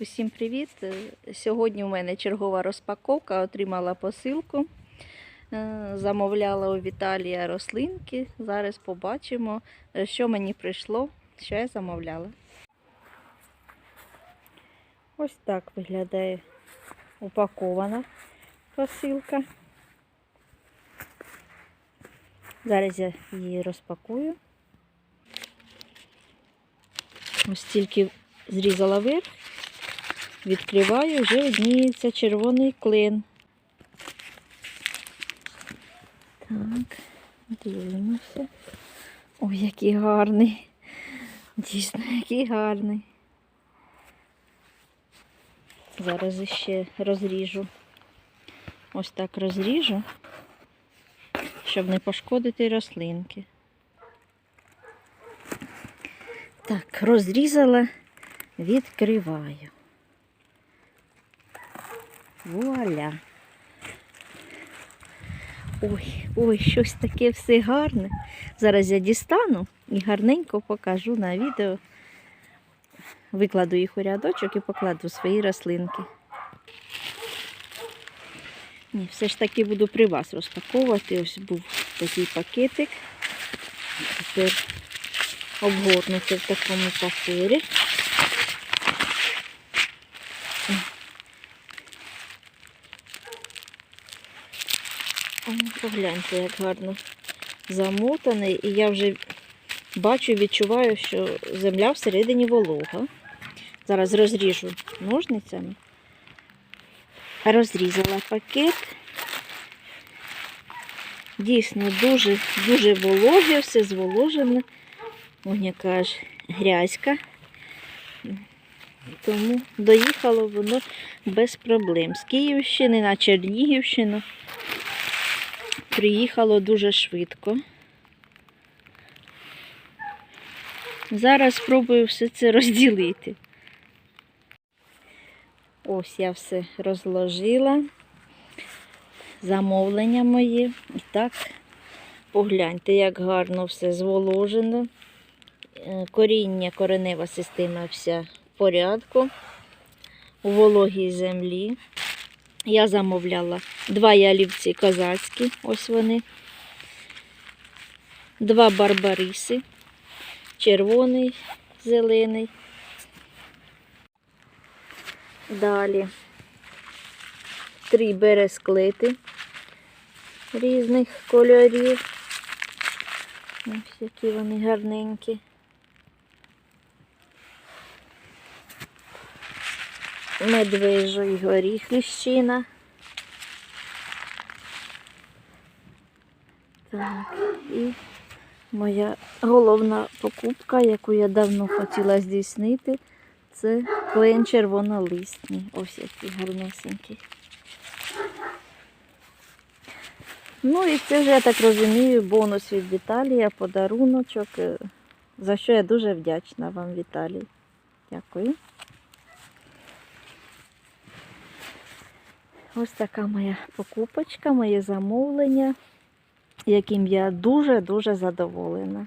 Усім привіт! Е, Сьогодні у мене чергова розпаковка, отримала посилку. Е, Замовляла у Віталія рослинки. Зараз побачимо, е, що мені прийшло, що я замовляла. Ось так виглядає упакована посилка. Зараз я її розпакую. Ось тільки зрізала верх. Відкриваю, вже видніється червоний клин. Так, дивимося. Ой, який гарний. Дійсно, який гарний. Зараз ще розріжу. Ось так розріжу, щоб не пошкодити рослинки. Так, розрізала, відкриваю. Вуаля. Ой, ой, щось таке все гарне. Зараз я дістану і гарненько покажу на відео. Викладу їх у рядочок і покладу свої рослинки. Ні, все ж таки буду при вас розпаковувати. Ось був такий пакетик. Тепер обгорнути в такому папері. Погляньте, як гарно замотаний. І я вже бачу, відчуваю, що земля всередині волога. Зараз розріжу ножницями. Розрізала пакет. Дійсно, дуже дуже вологе, все зволожене. Ось яка ж грязька. Тому доїхало воно без проблем. З Київщини на Чернігівщину приїхало дуже швидко. Зараз спробую все це розділити. Ось я все розложила. Замовлення мої. І так, погляньте, як гарно все зволожено. Е, Коріння, коренева система вся в порядку. У вологій землі. Я замовляла два ялівці козацькі, ось вони. Два барбариси, червоний, зелений. Далі три бересклети різних кольорів. Ось які вони гарненькі. Медвежий горіх ліщина. Так, і моя головна покупка, яку я давно хотіла здійснити, це клен червонолисний. Ось який гарнесенький. Ну і це вже, я так розумію, бонус від Віталія, подаруночок, е, за що я дуже вдячна вам, Віталій. Дякую. Ось така моя покупочка, моє замовлення, яким я дуже-дуже задоволена.